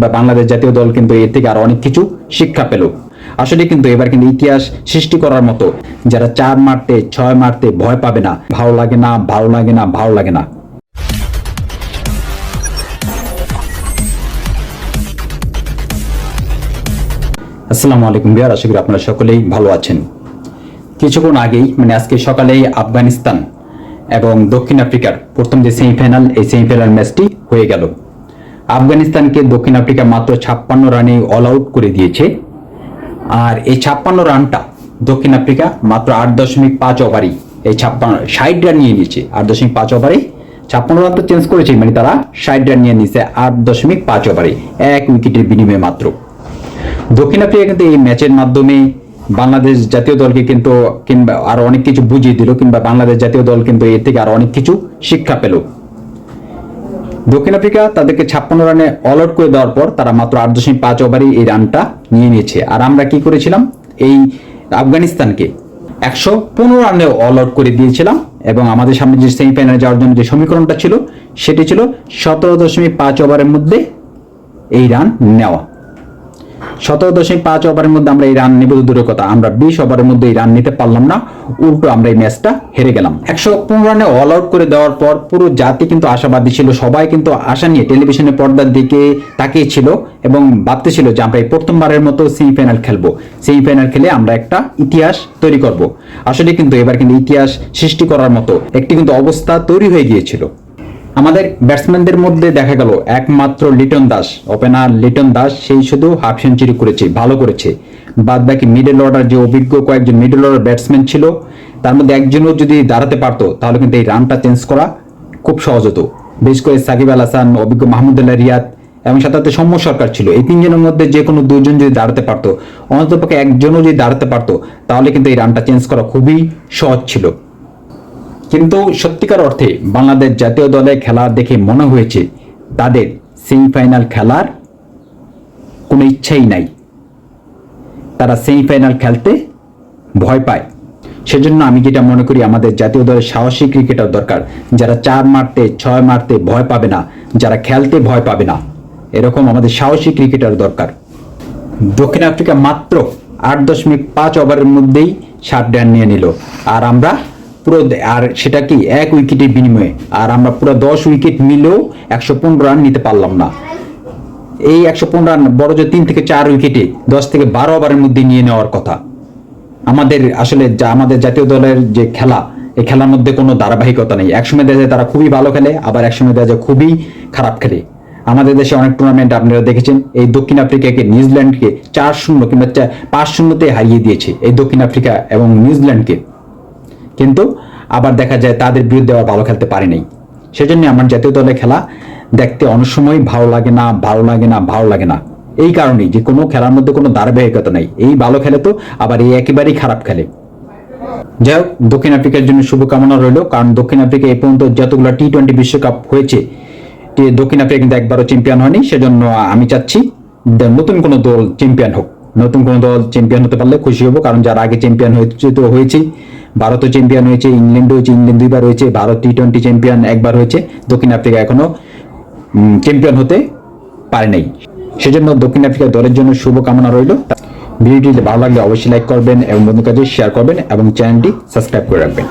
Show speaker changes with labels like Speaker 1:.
Speaker 1: বা বাংলাদেশ জাতীয় দল কিন্তু এর থেকে আরও অনেক কিছু শিক্ষা পেল। আসলে কিন্তু এবার কিন্তু ইতিহাস সৃষ্টি করার মতো যারা চার মারতে, ছয় মারতে ভয় পাবে না। ভালো লাগে না, ভালো লাগে না, ভালো লাগে না। আসসালামু আলাইকুম বিহার আশা করি আপনারা সকলেই ভালো আছেন। কিছুক্ষণ আগেই মানে আজকে সকালেই আফগানিস্তান এবং দক্ষিণ আফ্রিকার প্রথম যে সেমিফাইনাল এই সেমিফাইনাল ম্যাচটি হয়ে গেল। আফগানিস্তানকে দক্ষিণ আফ্রিকা মাত্র ছাপ্পান্ন রানে অল আউট করে দিয়েছে। আর এই ছাপ্পান্ন রানটা দক্ষিণ আফ্রিকা মাত্র আট দশমিক পাঁচ ওভারই এই ছাপ্পান্ন, ষাট রান নিয়ে নিয়েছে। আট দশমিক পাঁচ ওভারে ছাপ্পান্ন রান তো চেঞ্জ করেছে মানে তারা ষাট রান নিয়ে নিয়েছে আট দশমিক পাঁচ ওভারে এক উইকেটের বিনিময়ে মাত্র। দক্ষিণ আফ্রিকা কিন্তু এই ম্যাচের মাধ্যমে বাংলাদেশ জাতীয় দলকে কিন্তু কিংবা আরও অনেক কিছু বুঝিয়ে দিল, কিংবা বাংলাদেশ জাতীয় দল কিন্তু এর থেকে আরও অনেক কিছু শিক্ষা পেল। দক্ষিণ আফ্রিকা তাদেরকে ছাপ্পান্ন রানে অল আউট করে দেওয়ার পর তারা মাত্র আট দশমিক পাঁচ ওভারে এই রানটা নিয়ে নিয়েছে। আর আমরা কি করেছিলাম? এই আফগানিস্তানকে একশো পনেরো রানে অল আউট করে দিয়েছিলাম এবং আমাদের সামনে যে সেমিফাইনালে যাওয়ার জন্য যে সমীকরণটা ছিল, সেটি ছিল সতেরো দশমিক পাঁচ ওভারের মধ্যে এই রান নেওয়া। সতেরো দশমিক পাঁচ ওভারের মধ্যে আমরা এই রান নেব দূরের কথা। আমরা বিশ ওভারের মধ্যে এই রান নিতে পারলাম না। উল্টো আমরা এই ম্যাচটা হেরে গেলাম। একশো পনেরো রানে অল আউট করে দেওয়ার পর পুরো জাতি কিন্তু আশাবাদী ছিল, সবাই কিন্তু আশা নিয়ে টেলিভিশনের পর্দার দিকে তাকিয়েছিল এবং ভাবতে ছিল যে আমরা এই প্রথমবারের মতো সেমিফাইনাল খেলব। সেমিফাইনাল খেলে আমরা একটা ইতিহাস তৈরি করব। আসলে কিন্তু এবার কিন্তু ইতিহাস সৃষ্টি করার মতো একটি কিন্তু অবস্থা তৈরি হয়ে গিয়েছিল। আমাদের ব্যাটসম্যানদের মধ্যে দেখা গেল একমাত্র লিটন দাস। ওপেনার লিটন দাস, সেই শুধু হাফ সেঞ্চুরি করেছে, ভালো করেছে। বাদ বাকি মিডল অর্ডার যে অভিজ্ঞ কয়েকজন মিডল অর্ডার ব্যাটসম্যান ছিল, তার মধ্যে একজনও যদি দাঁড়াতে পারতো, তাহলে কিন্তু এই রানটা চেঞ্জ করা খুব সহজ হতো। বিশেষ করে সাকিব আল হাসান, অভিজ্ঞ মাহমুদুল্লাহ রিয়াদ এবং সাথে সৌম্য সরকার ছিল। এই তিনজনের মধ্যে যে কোনো দুজন যদি দাঁড়াতে পারতো অন্ততপক্ষে একজনও যদি দাঁড়াতে পারতো, তাহলে কিন্তু এই রানটা চেঞ্জ করা খুবই সহজ ছিল। কিন্তু সত্যিকার অর্থে বাংলাদেশ জাতীয় দলে খেলা দেখে মনে হয়েছে, তাদের সেমিফাইনাল খেলার কোনো ইচ্ছাই নাই। তারা সেমিফাইনাল খেলতে ভয় পায়। সেজন্য আমি যেটা মনে করি, আমাদের জাতীয় দলের সাহসী ক্রিকেটার দরকার। যারা চার মারতে, ছয় মারতে ভয় পাবে না, যারা খেলতে ভয় পাবে না। এরকম আমাদের সাহসী ক্রিকেটার দরকার। দক্ষিণ আফ্রিকা মাত্র আট দশমিক পাঁচ ওভারের মধ্যেই ষাট রান নিয়ে নিল। আর আমরা পুরো আর সেটা কি, এক উইকেটের বিনিময়ে। আর আমরা পুরো দশ উইকেট মিলেও একশো পনেরো রান নিতে পারলাম না। এই একশো পনেরো রান বড় যে তিন থেকে চার উইকেটে দশ থেকে বারো ওভারের মধ্যে নিয়ে নেওয়ার কথা। আমাদের আসলে যা, আমাদের জাতীয় দলের যে খেলা, এই খেলার মধ্যে কোনো ধারাবাহিকতা নেই। একসময় দেখা যায় তারা খুবই ভালো খেলে, আবার একসময় দেখা যায় খুবই খারাপ খেলে। আমাদের দেশে অনেক টুর্নামেন্ট আপনারা দেখেছেন, এই দক্ষিণ আফ্রিকাকে, নিউজিল্যান্ডকে চার শূন্য কিংবা পাঁচ শূন্যতে হারিয়ে দিয়েছে। এই দক্ষিণ আফ্রিকা এবং নিউজিল্যান্ডকে। কিন্তু আবার দেখা যায় তাদের বিরুদ্ধে আবার ভালো খেলতে পারে নাই। সেজন্য আমার জাতীয় দলের খেলা দেখতে অনেক সময় ভালো লাগে না, ভালো লাগে না, ভালো লাগে না। এই কারণেই যে কোনো খেলার মধ্যে কোনো ধারাবাহিকতা নাই। এই ভালো খেলে তো আবার এই একেবারেই খারাপ খেলে। যাই হোক, দক্ষিণ আফ্রিকার জন্য শুভকামনা রইল। কারণ দক্ষিণ আফ্রিকা এই পর্যন্ত যতগুলো টি টোয়েন্টি বিশ্বকাপ হয়েছে দক্ষিণ আফ্রিকা কিন্তু একবারও চ্যাম্পিয়ন হয়নি। সেজন্য আমি চাচ্ছি নতুন কোনো দল চ্যাম্পিয়ন হোক। নতুন কোনো দল চ্যাম্পিয়ন হতে পারলে খুশি হব, কারণ যারা আগে চ্যাম্পিয়ন হয়েছে তো হয়েছেই ভারতও চ্যাম্পিয়ন হয়েছে ইংল্যান্ডও হয়েছে ইংল্যান্ড দুইবার হয়েছে, ভারত টি টোয়েন্টি চ্যাম্পিয়ন একবার হয়েছে, দক্ষিণ আফ্রিকা এখনও চ্যাম্পিয়ন হতে পারে নাই। সেজন্য দক্ষিণ আফ্রিকা দলের জন্য শুভকামনা রইল। ভিডিওটি ভালো লাগলে অবশ্যই লাইক করবেন এবং বন্ধুর কাছে শেয়ার করবেন এবং চ্যানেলটি সাবস্ক্রাইব করে রাখবেন।